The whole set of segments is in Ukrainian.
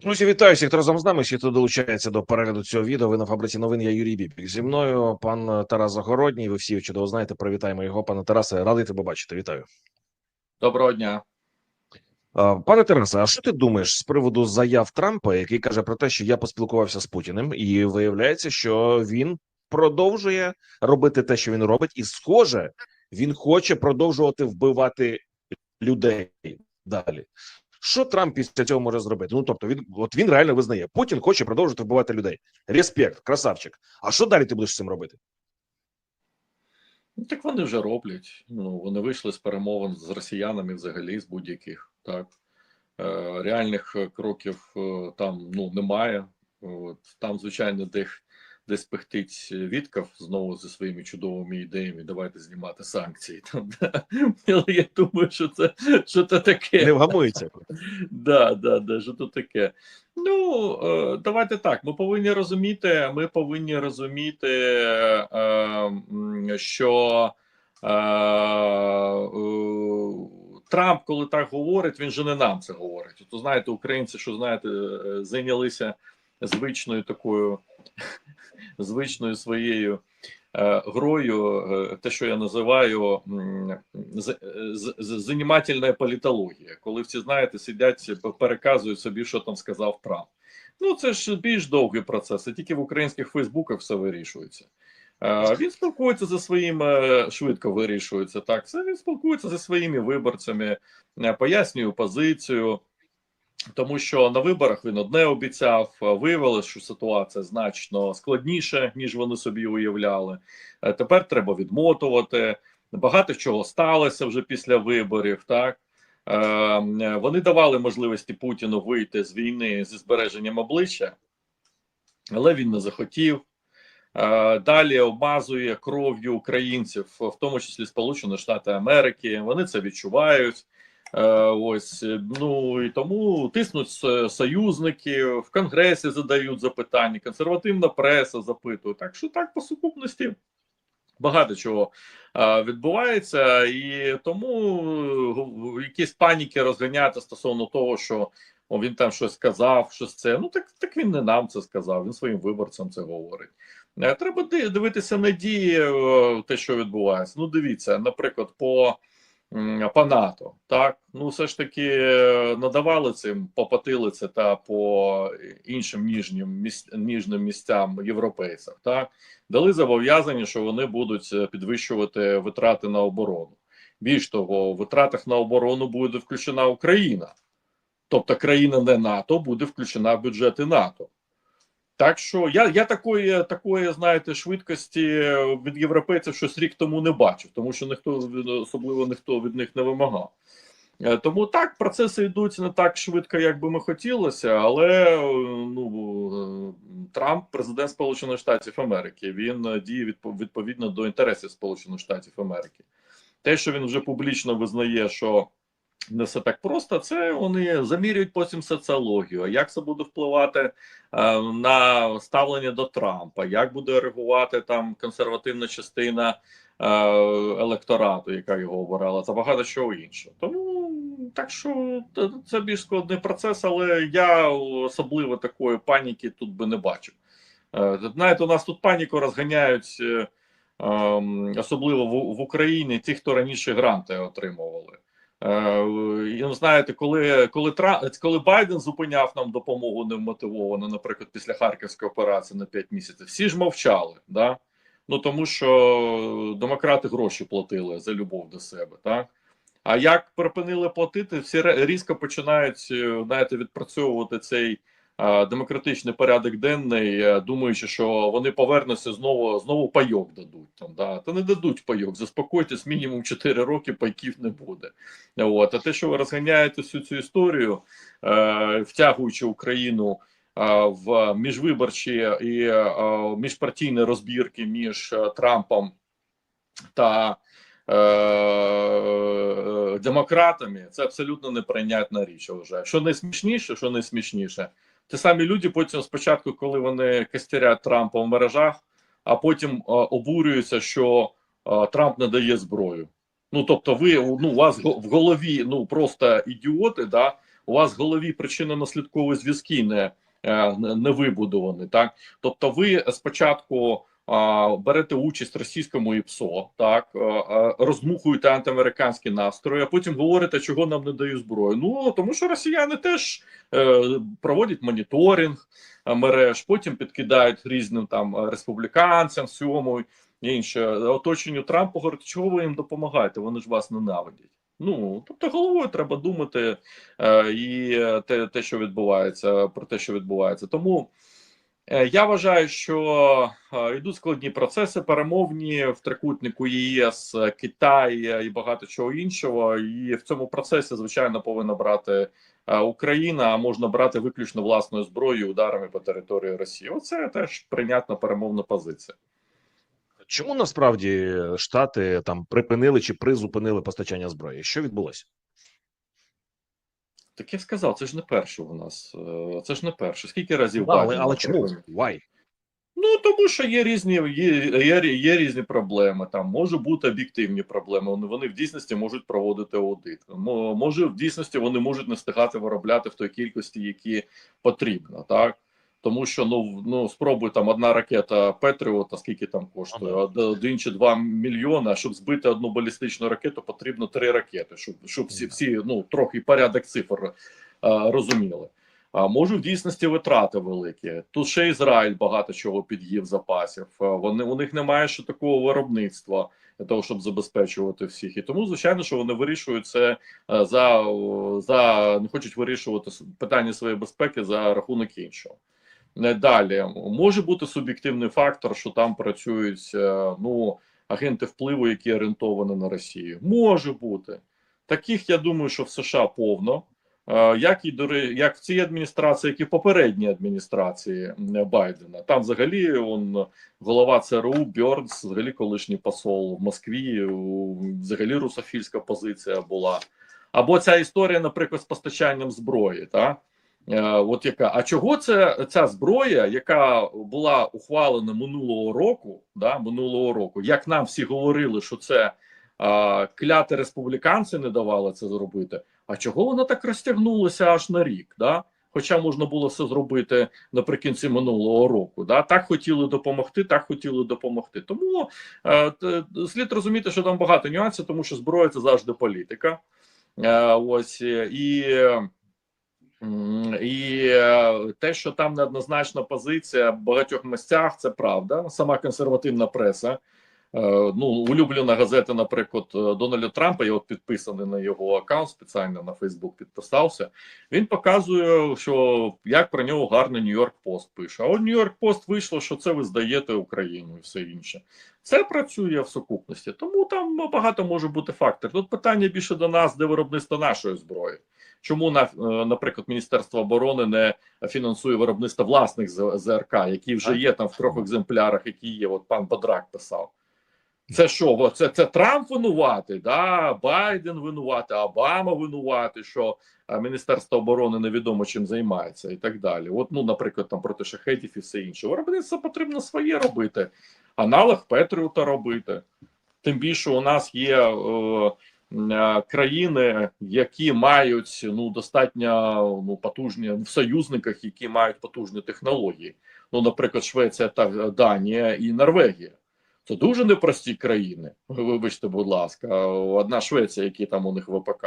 Друзі, вітаю всіх, хто разом з нами. Всі, хто долучається до перегляду цього відео. Ви на фабриці новин. Я Юрій Бібік. Зі мною пан Тарас Загородній. Ви всі чудово знаєте. Привітаємо його, пане Тарасе. Радий тебе бачити. Вітаю. Доброго дня. Пане Тарасе, а що ти думаєш з приводу заяв Трампа, який каже про те, що я поспілкувався з Путіним, і виявляється, що він продовжує робити те, що він робить, і схоже, він хоче продовжувати вбивати людей далі. Що Трамп після цього може зробити? Ну тобто, він от він реально визнає, Путін хоче продовжувати вбивати людей. Респект, красавчик. А що далі ти будеш цим робити? Ну, так вони вже роблять. Ну вони вийшли з перемовин з росіянами взагалі з будь-яких так е, реальних кроків е, там ну немає. От там, звичайно, десь десь пихтить Віткав знову зі своїми чудовими ідеями. Давайте знімати санкції. Там да. але я думаю, що це що це таке. Не вгамується. Да, да, да, що то таке. Ну, е, давайте так. Ми повинні розуміти, ми повинні розуміти, е, що е, Трамп, коли так говорить, він же не нам це говорить. От, знаєте, українці, що знаєте, зайнялися звичною такою звичною своєю е, грою, е, те, що я називаю занімательна політологія, коли всі знаєте, сидять, переказують собі, що там сказав Трамп. Ну це ж більш довгий процес, і тільки в українських Фейсбуках все вирішується. Е, Він спілкується зі своїми, швидко вирішується так. Це він спілкується зі своїми виборцями, е, пояснює позицію. Тому що на виборах він одне обіцяв, виявилось, що ситуація значно складніша, ніж вони собі уявляли. Е, Тепер треба відмотувати. Багато чого сталося вже після виборів. Так Е, е, вони давали можливості Путіну вийти з війни зі збереженням обличчя, але він не захотів. Е, Далі обмазує кров'ю українців, в тому числі Сполучені Штати Америки. Вони це відчувають. Е, Ось ну і тому тиснуть союзники в конгресі, задають запитання, консервативна преса запитує. Так що так по сукупності багато чого е, відбувається, і тому е, якісь паніки розганяти стосовно того, що о, він там щось сказав, щось це. Ну так так він не нам це сказав. Він своїм виборцям це говорить. Е, Треба дивитися на дії, е, те, що відбувається. Ну, дивіться, наприклад, по по НАТО, так ну все ж таки е, надавали цим по потилиці та по іншим ніжнім ніжним місцям європейцям, так дали зобов'язання, що вони будуть е, підвищувати витрати на оборону. Більш того, в витратах на оборону буде включена Україна, тобто країна не НАТО буде включена в бюджети НАТО. Так що я я такої, такої, знаєте, швидкості від європейців щось рік тому не бачив, тому що ніхто особливо ніхто від них не вимагав. Е, Тому так процеси йдуть не так швидко, як би ми хотілося, але ну е, Трамп, президент Сполучених Штатів Америки, він е, діє відповідно до інтересів Сполучених Штатів Америки. Те, що він вже публічно визнає, що не все так просто, це вони замірюють потім соціологію. Як це буде впливати е, на ставлення до Трампа? Як буде реагувати там консервативна частина е, електорату, яка його обирала, та багато чого іншого. Тому так що це більш складний процес, але я особливо такої паніки тут би не бачив. Е, Знаєте, у нас тут паніку розганяють. е, ем, Особливо в, Україні ті, хто раніше гранти отримували. Е, ну, знаєте, коли коли коли Байден зупиняв нам допомогу невмотивовано, наприклад, після Харківської операції на 5 місяців, всі ж мовчали, да? ну тому що демократи гроші платили за любов до себе, так а як припинили платити, всі різко починають е, знаєте, відпрацьовувати цей демократичний порядок денний, е, думаючи, що вони повернуться знову знову пайок дадуть там. Да? Та не дадуть пайок. Заспокойтесь, мінімум 4 роки пайків не буде. От а те, що ви розганяєте всю цю історію, е, втягуючи Україну. е, В міжвиборчі і е, міжпартійні розбірки між е, Трампом та е, демократами, це абсолютно неприйнятна річ. Вважаю. Що найсмішніше, що найсмішніше, ті самі люди потім спочатку, коли вони кастерять Трампа в мережах, а потім е, обурюються, що е, Трамп не дає зброю. Ну тобто, ви ну у вас в голові ну просто ідіоти, да у вас в голові причинно-наслідкові зв'язки не, е, не не вибудовані. Так, тобто, ви спочатку берете участь в російському ІПСО, так а, антиамериканські настрої, а потім говорите, чого нам не дають зброю. Ну тому що росіяни теж е, проводять моніторинг е, мереж, потім підкидають різним там республіканцям, всьому і інше оточенню Трампа. Говорить, чого ви їм допомагаєте? Вони ж вас ненавидять. Ну тобто головою треба думати е, і те, те, що відбувається, про те, що відбувається. Тому я вважаю, що е, йдуть складні процеси перемовні в трикутнику ЄС, е, Китай е, і багато чого іншого. І в цьому процесі, звичайно, повинна брати е, Україна, а можна брати виключно власною зброєю ударами по території Росії. Оце теж прийнятна перемовна позиція. Чому насправді Штати там припинили чи призупинили постачання зброї? Що відбулося? Так я сказав, це ж не перше у нас. е, Це ж не перше. Скільки разів Да, але, але чому? Why? Ну тому що є різні є, є, є різні проблеми. Там можуть бути об'єктивні проблеми. Вони вони в дійсності можуть проводити аудит. Мо- Може в дійсності вони можуть не встигати виробляти в той кількості, які потрібно, так. Тому що ну ну спробуй там одна ракета Петріота, скільки там коштує, один чи два мільйони. А щоб збити одну балістичну ракету, потрібно три ракети, щоб щоб всі всі ну трохи порядок цифр а, розуміли. А може в дійсності витрати великі. Тут ще Ізраїль багато чого під'їв запасів. Вони у них немає ще такого виробництва для того, щоб забезпечувати всіх. І тому, звичайно, що вони вирішують це за, за не хочуть вирішувати питання своєї безпеки за рахунок іншого. Далі може бути суб'єктивний фактор, що там працюють е, ну агенти впливу, які орієнтовані на Росію. Може бути таких. Я думаю, що в США повно. Е, Як і як в цій адміністрації, як і в попередній адміністрації Байдена, там взагалі он голова ЦРУ Бьорнс, взагалі колишній посол в Москві, взагалі русофільська позиція була. Або ця історія, наприклад, з постачанням зброї, та Е, от яка, а чого це ця зброя, яка була ухвалена минулого року, да, минулого року, як нам всі говорили, що це а, кляти республіканці не давали це зробити. А чого вона так розтягнулася аж на рік? Да? Хоча можна було все зробити наприкінці минулого року. Да? Так хотіли допомогти, так хотіли допомогти. Тому е, слід розуміти, що там багато нюансів, тому що зброя це завжди політика. Е, ось е, і. І е, те, що там неоднозначна позиція в багатьох місцях, це правда. Сама консервативна преса. е, Ну, улюблена газета, наприклад, е, Дональда Трампа, я от підписаний на його аккаунт спеціально на Фейсбук підписався. Він показує, що як про нього гарно Нью-Йорк Пост пише. А от Нью-Йорк Пост вийшло, що це ви здаєте Україну і все інше. Це працює в сукупності, тому там багато може бути факторів. Тут питання більше до нас, де виробництво нашої зброї. Чому на, е, наприклад, Міністерство оборони не фінансує виробництво власних ЗРК, які вже є там в трьох екземплярах, які є. От пан Бодрак писав. Це що? Це, це Трамп винуватий, да? Байден винуватий, Обама винуватий, що е, Міністерство оборони невідомо чим займається і так далі. От, ну, наприклад, там проти шахетів і все інше. Виробництво потрібно своє робити, аналог Петріота робити. Тим більше у нас є е, країни, які мають ну достатньо ну потужні в союзниках, які мають потужні технології. Ну, наприклад, Швеція та Данія і Норвегія. Це дуже непрості країни. Вибачте, будь ласка, одна Швеція, які там у них ВПК.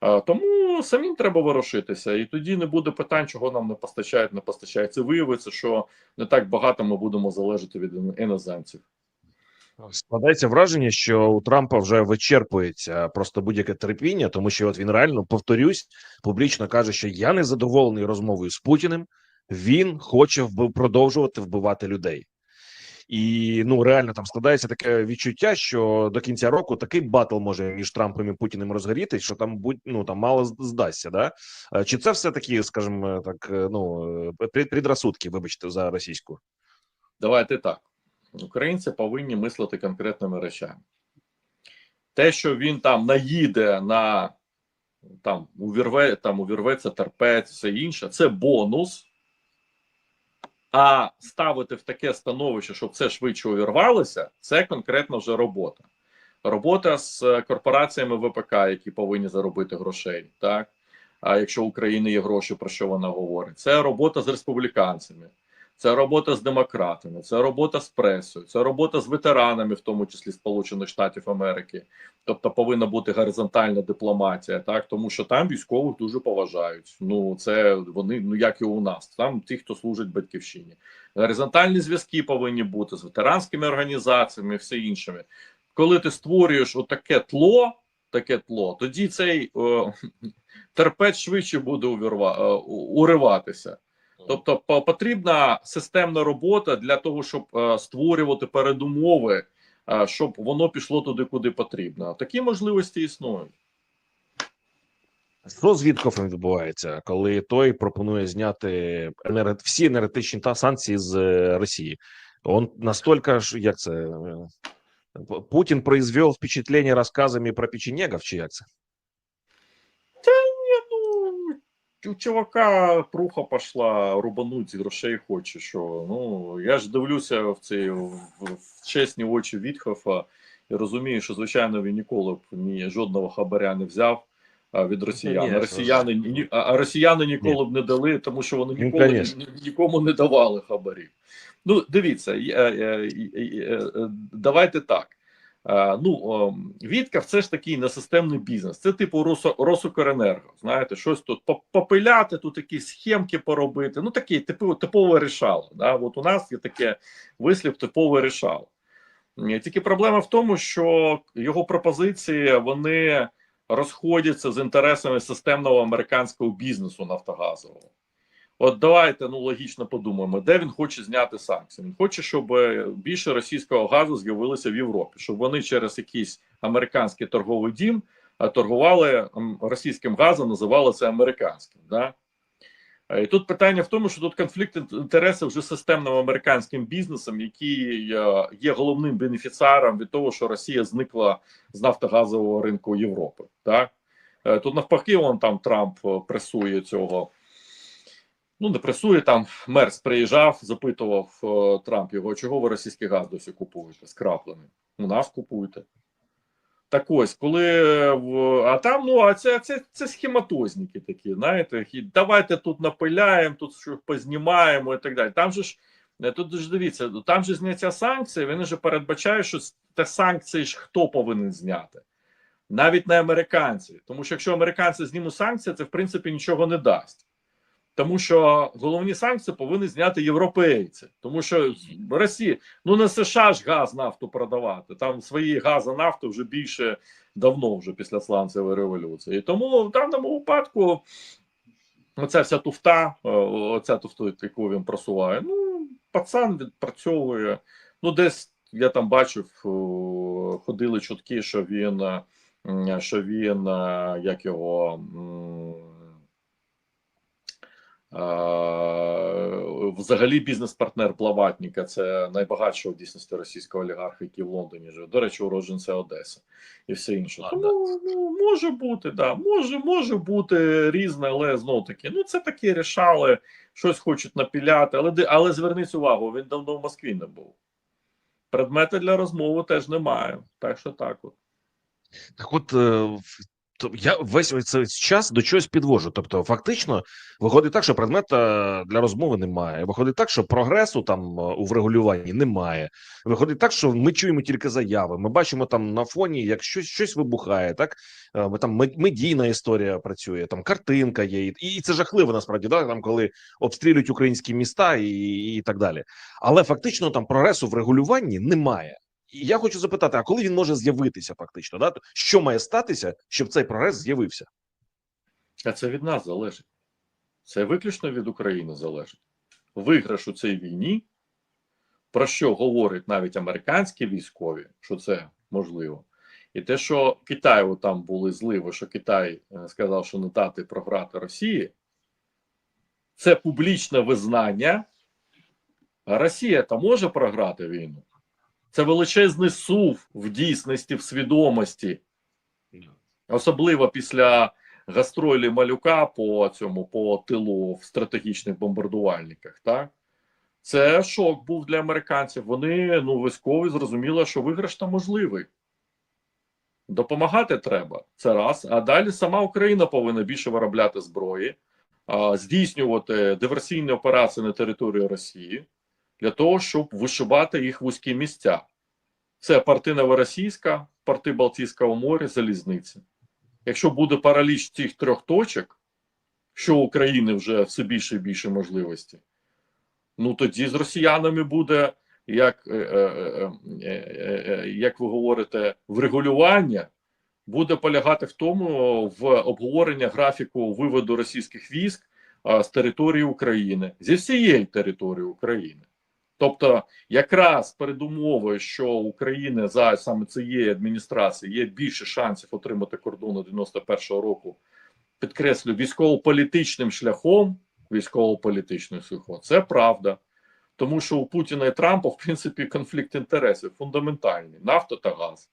Е, Тому самим треба ворушитися, і тоді не буде питань, чого нам не постачають, не постачають. Це виявиться, що не так багато ми будемо залежати від іноземців. Складається враження, що у Трампа вже вичерпується просто будь-яке терпіння, тому що от він реально повторюсь, публічно каже, що я не задоволений розмовою з Путіним. Він хоче вбив, продовжувати вбивати людей. І ну реально там складається таке відчуття, що до кінця року такий батл може між Трампом і Путіним розгоріти, що там будь ну там мало здасться. Да? Е, Чи це все таки, скажімо так, е, ну е, предрозсудки, вибачте за російську? Давайте так. Українці повинні мислити конкретними речами. Те, що він там наїде на там увірве, там увірветься терпець, все інше, це бонус. А ставити в таке становище, щоб це швидше увірвалося, це конкретно вже робота. Робота з е, корпораціями ВПК, які повинні заробити грошей, так А якщо у України є гроші, про що вона говорить? Це робота з республіканцями, це робота з демократами, це робота з пресою, це робота з ветеранами, в тому числі Сполучених Штатів Америки. Тобто повинна бути горизонтальна дипломатія, так тому що там військових дуже поважають. Ну це вони, ну як і у нас, там ті, хто служить батьківщині. Горизонтальні зв'язки повинні бути з ветеранськими організаціями все іншими. Коли ти створюєш отаке тло, таке тло, тоді цей о, терпець швидше буде увірва, е, уриватися. Тобто потрібна системна робота для того, щоб е, створювати передумови, е, щоб воно пішло туди, куди потрібно. Такі можливості існують. Що з Віткофом відбувається, коли той пропонує зняти всі енергетичні та санкції з е, Росії? Он настільки ж як це Путін произвел впечатлення розказами про печенегів, чи як це? Ні, ну у чувака пруха пішла, рубануть з грошей хоче. Що ну я ж дивлюся в ці в, в чесні очі Вітхофа і розумію, що звичайно він ніколи б ні жодного хабаря не взяв. Від росіян Конечно. росіяни ні, а росіяни ніколи б не дали, тому що вони Ну, ніколи ні- ні- нікому не давали хабарів. Ну, дивіться, е, е, давайте так. Е, Ну, о, Віткав це ж такий несистемний бізнес. Це типу Росо, Росукренерго. Знаєте, щось тут попиляти, тут якісь схемки поробити. Ну, такий типу, типове рішало. Да? От у нас є таке вислів типове рішало. Тільки проблема в тому, що його пропозиції вони розходяться з інтересами системного американського бізнесу нафтогазового. От давайте ну логічно подумаємо, де він хоче зняти санкції. Він хоче, щоб е, більше російського газу з'явилося в Європі, щоб вони через якийсь американський торговий дім е, торгували російським газом, називали це американським. Да? Е, І тут питання в тому, що тут конфлікт ін- інтересів вже системним американським бізнесом, який є головним бенефіціаром від того, що Росія зникла з нафтогазового ринку Європи. Так? Тут навпаки, он там Трамп пресує цього. Ну, не пресує там. Мерс приїжджав, запитував е, Трамп його, чого ви російський газ досі купуєте? Скраплений. У нас купуєте. Так ось, коли в а там, ну а це, це, це схематозники такі, знаєте, давайте тут напиляємо, тут щось познімаємо і так далі. Там же ж е, тут ж дивіться, там же зняття санкцій, він же передбачає, що те санкції ж хто повинен зняти. Навіть не американці. Тому що якщо американці знімуть санкції, це в принципі нічого не дасть. Тому що головні санкції повинні зняти європейці, тому що Росія, ну не США ж газ нафту продавати. Там свої гази нафти вже більше давно, вже після сланцевої революції. Тому в даному випадку оця вся туфта, е, оця туфта, яку він просуває. Ну, пацан відпрацьовує. Ну, десь я там бачив, е, ходили чутки, що він, е, що він, як його. Е, Взагалі, бізнес-партнер Блаватніка це найбагатшого в дійсності російського олігарха, який в Лондоні живе. До речі, уродженця Одеси і все інше. Тому ну, може бути, да, може, може бути різне, але знов таки, ну це такі рішали, щось хочуть напіляти. Але але зверніть увагу, він давно в Москві не був. Предмети для розмови теж немає. Так що так от. Так, от е, я весь цей час до чогось підвожу. Тобто, фактично, виходить так, що предмета для розмови немає. Виходить так, що прогресу там е, у врегулюванні немає. Виходить так, що ми чуємо тільки заяви. Ми бачимо там на фоні, як щось щось вибухає. Так Е, там медійна історія працює, там картинка є, і це жахливо насправді. Да? Там коли обстрілюють українські міста і, і так далі. Але фактично там прогресу в регулюванні немає. І я хочу запитати: а коли він може з'явитися фактично? Да? Що має статися, щоб цей прогрес з'явився? А це від нас залежить. Це виключно від України залежить. Виграш у цій війні, про що говорять навіть американські військові, що це можливо. І те, що Китаю там були зливи, що Китай е, сказав, що не дати програти Росії, це публічне визнання. А Росія та може програти війну. Це величезний сув в дійсності, в свідомості особливо після гастролі малюка по цьому по тилу в стратегічних бомбардувальниках. Так це шок був для американців. Вони ну військові зрозуміли, що виграш там можливий. Допомагати треба. Це раз. А далі сама Україна повинна більше виробляти зброї, здійснювати диверсійні операції на території Росії для того, щоб вишибати їх вузькі місця. Це порти Новоросійська, порти Балтійського моря, залізниці. Якщо буде параліч цих трьох точок, що України вже все більше і більше можливості, ну тоді з росіянами буде, як, е, е, е, як ви говорите, врегулювання буде полягати в тому в обговоренні графіку виводу російських військ з території України, зі всієї території України. Тобто, якраз передумовою, що України за саме цієї адміністрації є більше шансів отримати кордони 91-го року, підкреслю, військово-політичним шляхом, військово-політичним шляхом, це правда. Тому що у Путіна і Трампа, в принципі, конфлікт інтересів фундаментальний нафта та газ.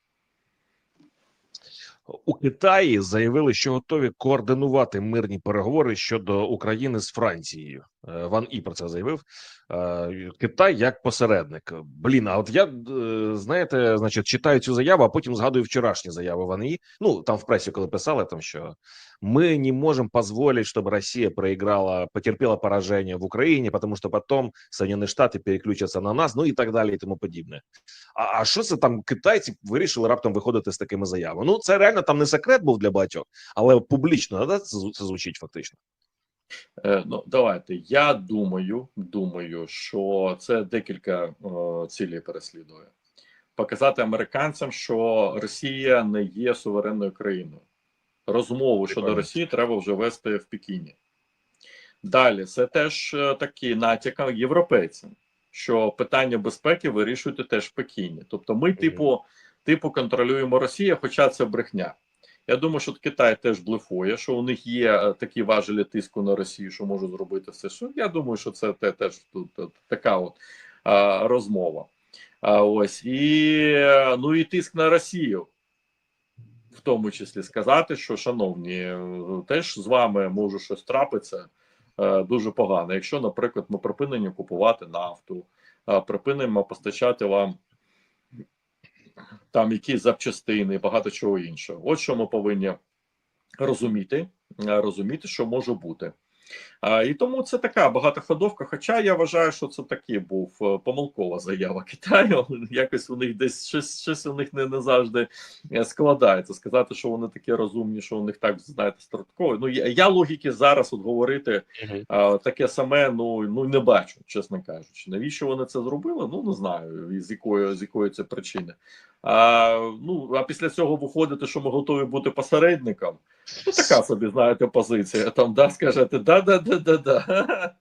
У Китаї заявили, що готові координувати мирні переговори щодо України з Францією. Е, Ван І про це заявив. Е, Китай як посередник. Блін, а от я е, знаєте, значить, читаю цю заяву, а потім згадую вчорашні заяви Ван І. Ну там в пресі, коли писали, там що мы не можем позволить, чтобы Россия проиграла, потерпела поражение в Украине, потому что потом Соединенные Штаты переключатся на нас, ну і так далі, і тому подібне. А, а що це там китайці вирішили раптом виходити з такими заявами? Ну це реально там не секрет був для багатьох, але публічно да, це, зву- це звучить фактично. Е, ну, давайте. Я думаю, думаю, що це декілька е, цілей переслідує. Показати американцям, що Росія не є суверенною країною. Розмову щодо Росії треба вже вести в Пекіні. Далі, це теж е, такий натяк європейцям, що питання безпеки вирішуєте теж в Пекіні. Тобто, ми, типу, типу, контролюємо Росію, хоча це брехня. Я думаю, що Китай теж блефує, що у них є е, такі важелі тиску на Росію, що можуть зробити все. Що я думаю, що це те, теж тут е, така от а, розмова. А, ось і е, ну і тиск на Росію, в тому числі сказати, що шановні, е, теж з вами може щось трапитися е, дуже погано. Якщо, наприклад, ми припинені купувати нафту, е, припинимо постачати вам там якісь запчастини, багато чого іншого. От що ми повинні розуміти, е, розуміти, що може бути. А, і тому це така багатоходовка. Хоча я вважаю, що це таки був е, помилкова заява Китаю. Якось у них десь щось, щось у них не, не завжди е, складається. Сказати, що вони такі розумні, що у них так знаєте стратково. Ну я, я логіки зараз от говорити а, таке саме, ну ну не бачу, чесно кажучи. Навіщо вони це зробили? Ну не знаю, з якої з якої це причини. А, ну а після цього виходити, що ми готові бути посередником. Ну, така собі, знаєте, позиція. Там да, скажете, да, да, да, да, да.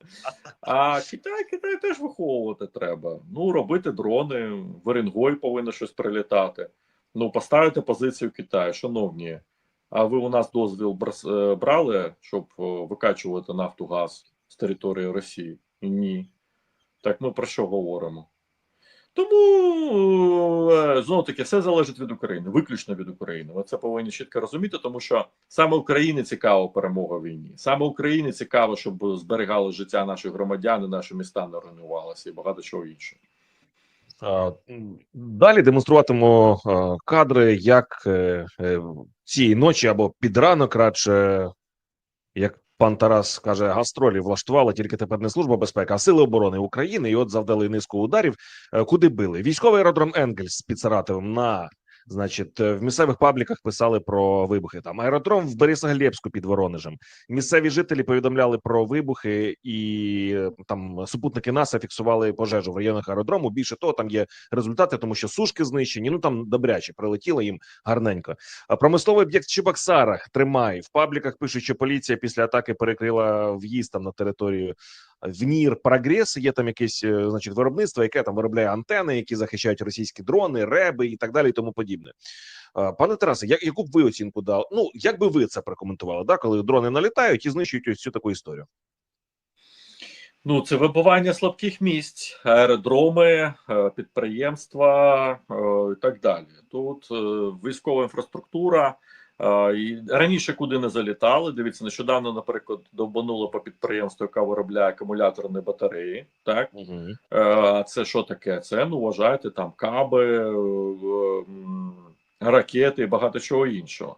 А Китай, Китай теж виховувати треба. Ну, робити дрони, в Оренгой повинно щось прилітати. Ну, поставити позицію Китаю, шановні. А ви у нас дозвіл е, брали, щоб е, викачувати нафту газ з території Росії? Ні. Так ми про що говоримо? Тому е, знову таки все залежить від України, виключно від України. Ви це повинні чітко розуміти, тому що саме Україні цікава перемога в війні. Саме Україні цікаво, щоб зберігали життя наших громадян, наші міста не руйнувалися і багато чого іншого. Далі демонструватиму кадри, як е, е, цієї ночі або під ранок, радше, як пан Тарас каже, гастролі влаштували тільки тепер не служба безпеки, а сили оборони України. І от завдали низку ударів. Е, Куди били? Військовий аеродром Енгельс під Саратовим на. Значить, е, в місцевих пабліках писали про вибухи. Там аеродром в Борисоглебську під Воронежем. Місцеві жителі повідомляли про вибухи, і е, там супутники НАСА фіксували пожежу в районах аеродрому. Більше того, там є результати, тому що сушки знищені. Ну там добряче прилетіло їм гарненько. Промисловий об'єкт в Чебоксарах тримай в пабліках. Пишуть, що поліція після атаки перекрила в'їзд там на територію. В НІР Прогрес є там якесь е, значить виробництво, яке там виробляє антени, які захищають російські дрони, реби і так далі, і тому подібне. А, Пане Тарасе, як яку б ви оцінку дали? Ну як би ви це прокоментували? Да, коли дрони налітають і знищують ось цю таку історію? Ну, це вибивання слабких місць, аеродроми, е, підприємства е, і так далі. Тут е, військова інфраструктура. Раніше куди не залітали. Дивіться, нещодавно, наприклад, довбануло по підприємству, яка виробляє акумуляторні батареї. Так Угу. Це що таке? Це ну вважаєте там каби, е, ракети і багато чого іншого.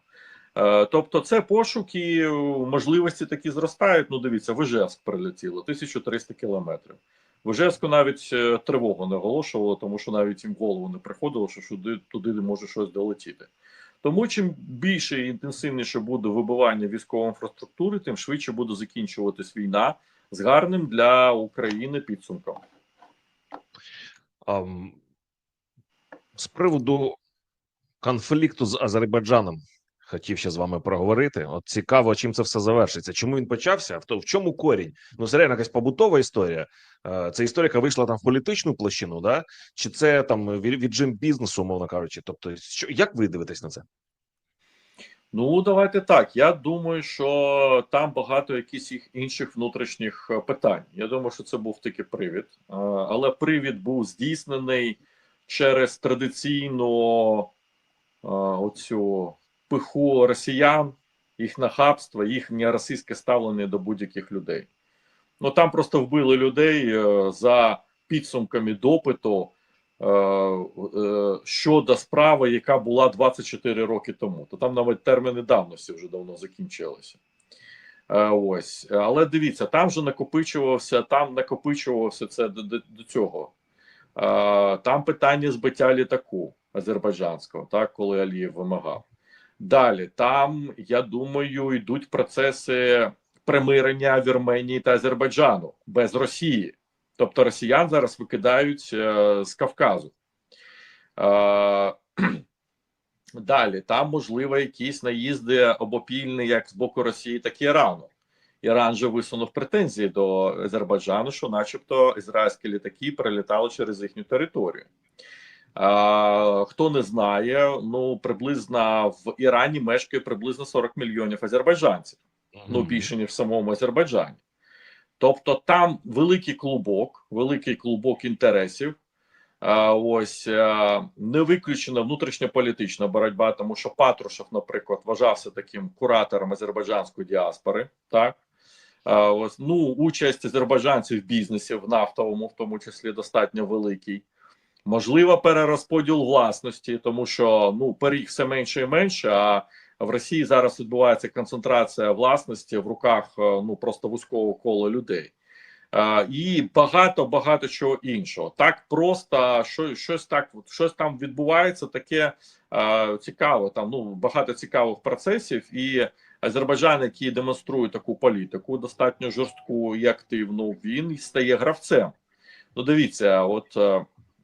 Е, Тобто, це пошуки, можливості такі зростають. Ну, дивіться, в Ижевськ прилетіло 1300 кілометрів. В Ижевську навіть тривогу не оголошувало, тому що навіть їм в голову не приходило, що туди не може щось долетіти. Тому чим більше і інтенсивніше буде вибивання військової інфраструктури, тим швидше буде закінчуватись війна з гарним для України підсумком. Um, з приводу конфлікту з Азербайджаном хотів ще з вами проговорити. От цікаво, чим це все завершиться. Чому він почався? В то в чому корінь? Ну це реально якась побутова історія. Е, Це історія, яка вийшла там в політичну площину, да? Чи це там віджим бізнесу, умовно кажучи? Тобто, що як ви дивитесь на це? Ну, давайте так. Я думаю, що там багато якісь інших внутрішніх е, питань. Я думаю, що це був таки привід, Е, але привід був здійснений через традиційну оцю пиху росіян, їх нахабство, їхнє російське ставлення до будь-яких людей. Ну там просто вбили людей е, за підсумками допиту е, е, щодо справи, яка була 24 роки тому. То там навіть терміни давності вже давно закінчилися. Ось, але дивіться, там же накопичувався, там накопичувався це до, до, до цього. Там питання збиття літаку азербайджанського, так, коли Алієв вимагав. Далі там, я думаю, йдуть процеси примирення Вірменії та Азербайджану без Росії. Тобто росіян зараз викидають е, з Кавказу. Е, далі там можливо якісь наїзди обопільні як з боку Росії, так і Ірану. Іран же висунув претензії до Азербайджану, що, начебто, ізраїльські літаки прилітали через їхню територію. А, хто не знає, ну приблизно в Ірані мешкає приблизно 40 мільйонів азербайджанців ну більше ніж в самому Азербайджані. Тобто там великий клубок, великий клубок інтересів. Ось не виключена внутрішньополітична боротьба, тому що Патрушев, наприклад, вважався таким куратором азербайджанської діаспори. Так ось ну участь азербайджанців в бізнесі в нафтовому, в тому числі, достатньо великий. Можливо, перерозподіл власності, тому що ну пиріг все менше і менше. А в Росії зараз відбувається концентрація власності в руках е, ну просто вузького кола людей. Е, і багато багато чого іншого. Так просто що, щось так щось там відбувається, таке е, цікаве. Там ну багато цікавих процесів, і Азербайджан, який демонструє таку політику, достатньо жорстку і активну, він стає гравцем. Ну, дивіться, от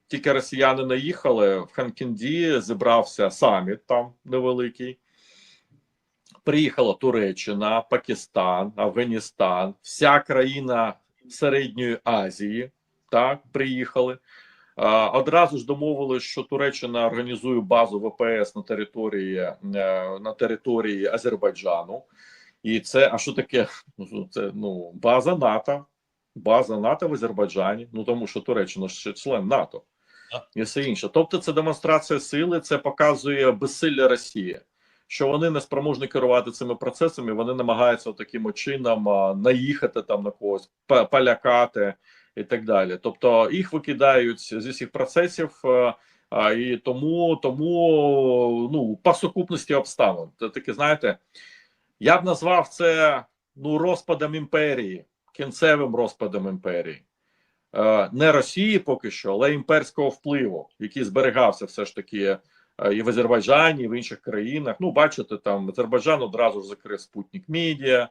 тільки росіяни наїхали в Ханкінді, зібрався саміт там невеликий. Приїхала Туреччина, Пакистан, Афганістан, вся країна Середньої Азії. Так, приїхали. Одразу ж домовились, що Туреччина організує базу ВПС на території е, на території Азербайджану. І це, а що таке? Ну, Це ну база НАТО, база НАТО в Азербайджані. Ну тому що Туреччина ще член НАТО і все інше. Тобто, це демонстрація сили, це показує безсилля Росії що вони не спроможні керувати цими процесами, вони намагаються таким чином наїхати там на когось, полякати і так далі. Тобто їх викидають зі всіх процесів, а, а, і тому, тому ну по сукупності обставин. Це таке, знаєте, я б назвав це ну розпадом імперії, кінцевим розпадом імперії. Е, Не Росії поки що, але імперського впливу, який зберігався все ж таки е, і в Азербайджані, і в інших країнах. Ну, бачите, там Азербайджан одразу ж закрив Спутник Медіа,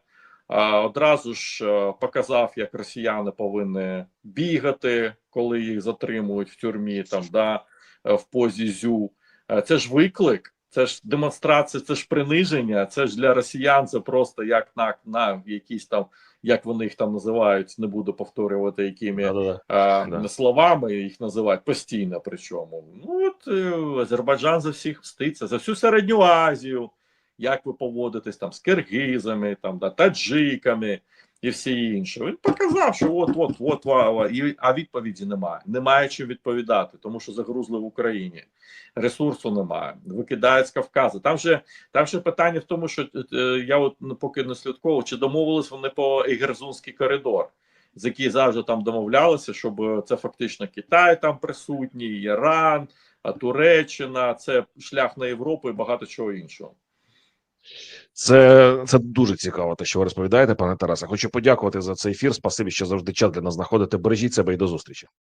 а одразу ж е, показав, як росіяни повинні бігати, коли їх затримують в тюрмі, там да в позі зю. Це ж виклик, це ж демонстрація, це ж приниження. Це ж для росіян це просто як на, на якісь там, як вони їх там називають, не буду повторювати, якими Да-да-да. е, Да. словами їх називають постійно. Причому ну от е, Азербайджан за всіх мститься, за всю середню Азію. Як ви поводитесь там з киргизами, там да таджиками і всі інші. Він показав, що от, от, от, і, а відповіді немає. Немає чим відповідати, тому що загрузли в Україні. Ресурсу немає, викидають з Кавказу. Там же там же питання в тому, що е, я от ну, поки не слідковував, чи домовились вони по Ігерзунський коридор, з який завжди там домовлялися, щоб е, це фактично Китай там присутній, Іран, Туреччина, це шлях на Європу і багато чого іншого. Це, це дуже цікаво, те, що ви розповідаєте, пане Тарасе. Хочу подякувати за цей ефір. Спасибі, що завжди час для нас знаходите. Бережіть себе і до зустрічі.